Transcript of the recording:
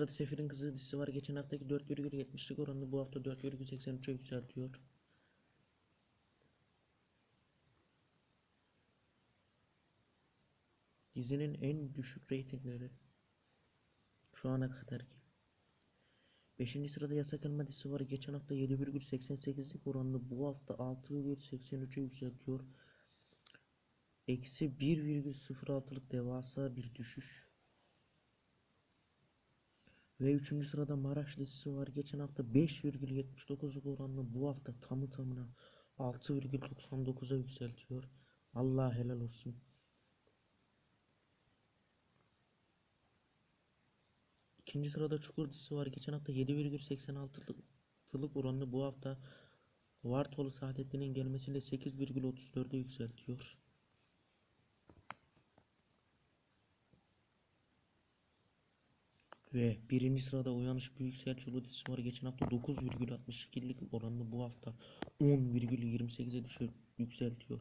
Sırada Sefir'in Kızı dizisi var. Geçen haftaki 4,70'lik oranını bu hafta 4,83'e yükseltiyor. Dizinin en düşük reytingleri şu ana kadar. 5. sırada Yasak Elma dizisi var. Geçen hafta 7,88'lik oranını bu hafta 6,83'e yükseltiyor. Eksi 1,06'lık devasa bir düşüş. Ve 3. sırada Maraş dizisi var. Geçen hafta 5,79'luk oranını bu hafta tamı tamına 6,99'a yükseltiyor. Allah helal olsun. İkinci sırada Çukur dizisi var. Geçen hafta 7,86'lık oranını bu hafta Vartolu Saadettin'in gelmesiyle 8,34'e yükseltiyor. Ve birinci sırada Uyanış Büyük Selçuklu dizisi var. Geçen hafta 9,62'lik oranını bu hafta 10,28'e düşür, yükseltiyor.